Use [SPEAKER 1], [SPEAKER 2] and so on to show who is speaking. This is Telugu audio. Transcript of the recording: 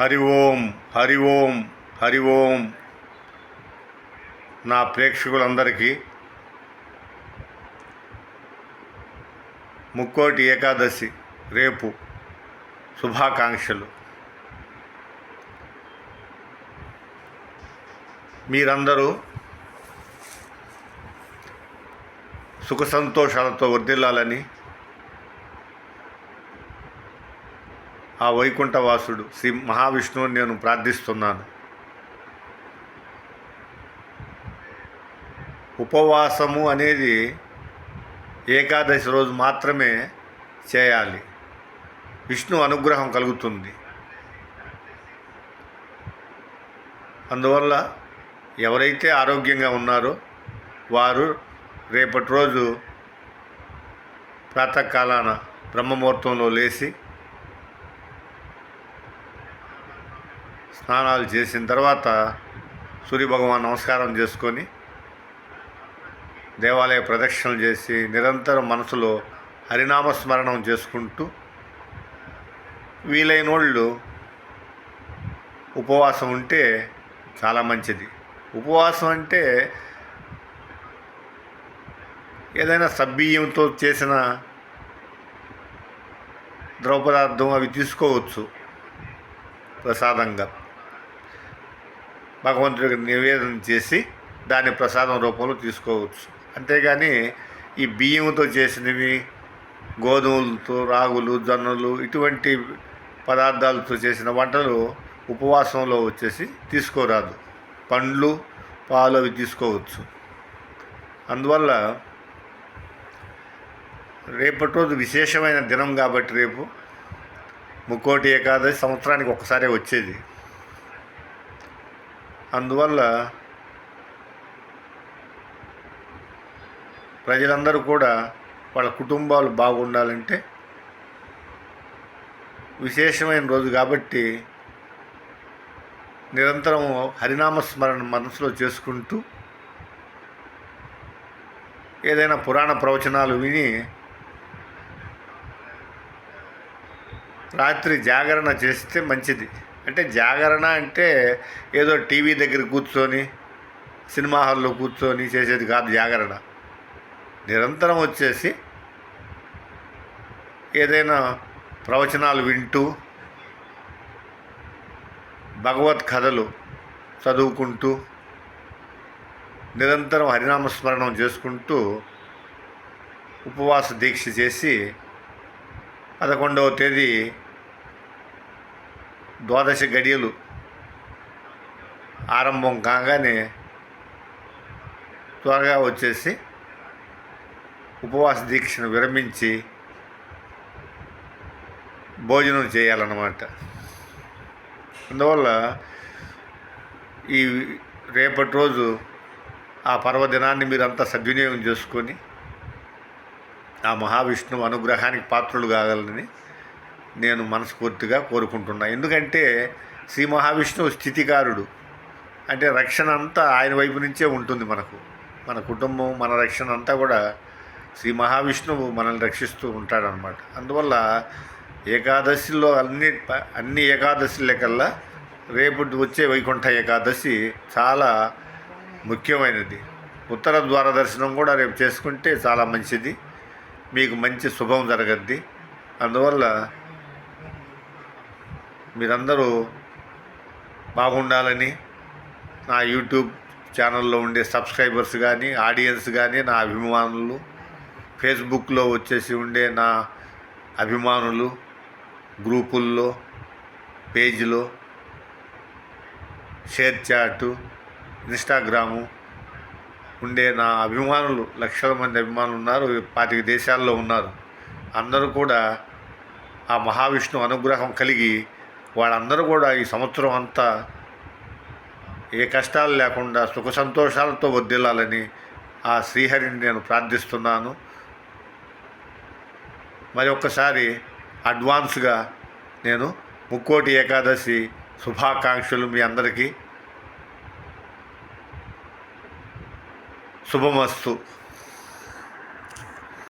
[SPEAKER 1] హరి ఓం హరి ఓం హరి ఓం. నా ప్రేక్షకులందరికీ ముక్కోటి ఏకాదశి రేపు శుభాకాంక్షలు. మీరందరూ సుఖ సంతోషాలతో వర్ధిల్లాలని ఆ వైకుంఠవాసుడు శ్రీ మహావిష్ణువుని నేను ప్రార్థిస్తున్నాను. ఉపవాసము అనేది ఏకాదశి రోజు మాత్రమే చేయాలి. విష్ణు అనుగ్రహం కలుగుతుంది. అందువల్ల ఎవరైతే ఆరోగ్యంగా ఉన్నారో వారు రేపటి రోజు ప్రాతకాలాన బ్రహ్మముహూర్తంలో లేచి స్నానాలు చేసిన తర్వాత సూర్యభగవాన్ నమస్కారం చేసుకొని దేవాలయ ప్రదక్షిణలు చేసి నిరంతరం మనసులో హరినామస్మరణం చేసుకుంటూ వీలైన వాళ్ళు ఉపవాసం ఉంటే చాలా మంచిది. ఉపవాసం అంటే ఏదైనా సబ్బియ్యంతో చేసిన ద్రవ పదార్థం అవి తీసుకోవచ్చు ప్రసాదంగా. భగవంతుడికి నివేదన చేసి దాన్ని ప్రసాదం రూపంలో తీసుకోవచ్చు. అంతేగాని ఈ బియ్యంతో చేసినవి గోధుమలతో రాగులు జొన్నలు ఇటువంటి పదార్థాలతో చేసిన వంటలు ఉపవాసంలో వచ్చేసి తీసుకోరాదు. పండ్లు పాలు అవి తీసుకోవచ్చు. అందువల్ల రేపటి రోజు విశేషమైన దినం కాబట్టి రేపు ముక్కోటి ఏకాదశి సంవత్సరానికి ఒకసారి వచ్చేది. అందువల్ల ప్రజలందరూ కూడా వాళ్ళ కుటుంబాలు బాగుండాలంటే విశేషమైన రోజు కాబట్టి నిరంతరం హరినామస్మరణ మనసులో చేసుకుంటూ ఏదైనా పురాణ ప్రవచనాలు విని రాత్రి జాగరణ చేస్తే మంచిది. అంటే జాగరణ అంటే ఏదో టీవీ దగ్గర కూర్చొని సినిమా హాల్లో కూర్చొని చేసేది కాదు జాగరణ. నిరంతరం వచ్చేసి ఏదైనా ప్రవచనాలు వింటూ భగవత్ కథలు చదువుకుంటూ నిరంతరం హరినామస్మరణం చేసుకుంటూ ఉపవాస దీక్ష చేసి పదకొండవ తేదీ ద్వాదశ గడియలు ఆరంభం కాగానే త్వరగా వచ్చేసి ఉపవాస దీక్షను విరమించి భోజనం చేయాలన్నమాట. అందువల్ల ఈ రేపటి రోజు ఆ పర్వదినాన్ని మీరంతా సద్వినియోగం చేసుకొని ఆ మహావిష్ణువు అనుగ్రహానికి పాత్రులు కాగలని నేను మనస్ఫూర్తిగా కోరుకుంటున్నా. ఎందుకంటే శ్రీ మహావిష్ణువు స్థితికారుడు. అంటే రక్షణ అంతా ఆయన వైపు నుంచే ఉంటుంది మనకు. మన కుటుంబం మన రక్షణ అంతా కూడా శ్రీ మహావిష్ణువు మనల్ని రక్షిస్తూ ఉంటాడనమాట అందువల్ల ఏకాదశిలో అన్ని అన్ని ఏకాదశిలకల్లా రేపు వచ్చే వైకుంఠ ఏకాదశి చాలా ముఖ్యమైనది. ఉత్తర ద్వార దర్శనం కూడా రేపు చేసుకుంటే చాలా మంచిది. మీకు మంచి శుభం జరగద్ది. అందువల్ల మీరందరూ బాగుండాలని నా యూట్యూబ్ ఛానల్లో ఉండే సబ్స్క్రైబర్స్ కానీ ఆడియన్స్ కానీ నా అభిమానులు ఫేస్బుక్లో వచ్చేసి ఉండే నా అభిమానులు గ్రూపుల్లో పేజీలో షేర్ చాటు ఇన్స్టాగ్రాము ఉండే నా అభిమానులు లక్షల మంది అభిమానులు ఉన్నారు పాతిక దేశాల్లో ఉన్నారు. అందరూ కూడా ఆ మహావిష్ణు అనుగ్రహం కలిగి వాళ్ళందరూ కూడా ఈ సంవత్సరం అంతా ఏ కష్టాలు లేకుండా సుఖ సంతోషాలతో వర్దిల్లాలని ఆ శ్రీహరిని నేను ప్రార్థిస్తున్నాను. మరి ఒక్కసారి అడ్వాన్స్గా నేను ముక్కోటి ఏకాదశి శుభాకాంక్షలు మీ అందరికీ. శుభమస్తు.